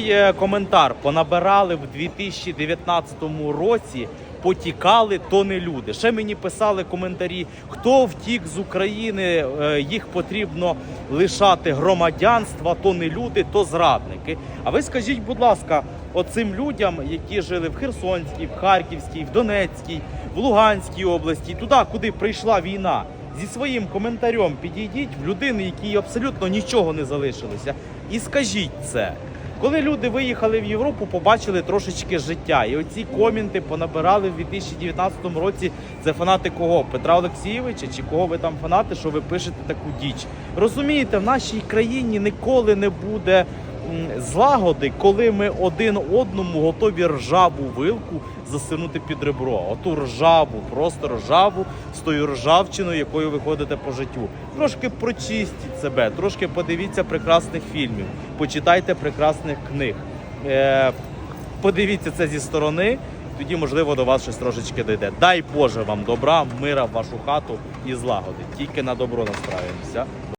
Є коментар. Понабирали в 2019 році, потікали, то не люди. Ще мені писали коментарі, хто втік з України, е, їх потрібно лишати громадянства, то не люди, то зрадники. А ви скажіть, будь ласка, оцим людям, які жили в Херсонській, в Харківській, в Донецькій, в Луганській області, туди, куди прийшла війна. Зі своїм коментарем підійдіть в людини, якій абсолютно нічого не залишилося, і скажіть це. Коли люди виїхали в Європу, побачили трошечки життя. І оці коменти понабирали в 2019 році. Це фанати кого? Петра Олексійовича чи кого ви там фанати, що ви пишете таку діч? Розумієте, в нашій країні ніколи не буде злагоди, коли ми один одному готові ржаву вилку засунути під ребро. Оту ржаву, просто ржаву з тою ржавчиною, якою ви ходите по життю. Трошки прочистіть себе, трошки подивіться прекрасних фільмів, почитайте прекрасних книг. Е, подивіться це зі сторони, тоді, можливо, до вас щось трошечки дійде. Дай Боже вам добра, мира в вашу хату і злагоди. Тільки на добро насправимося.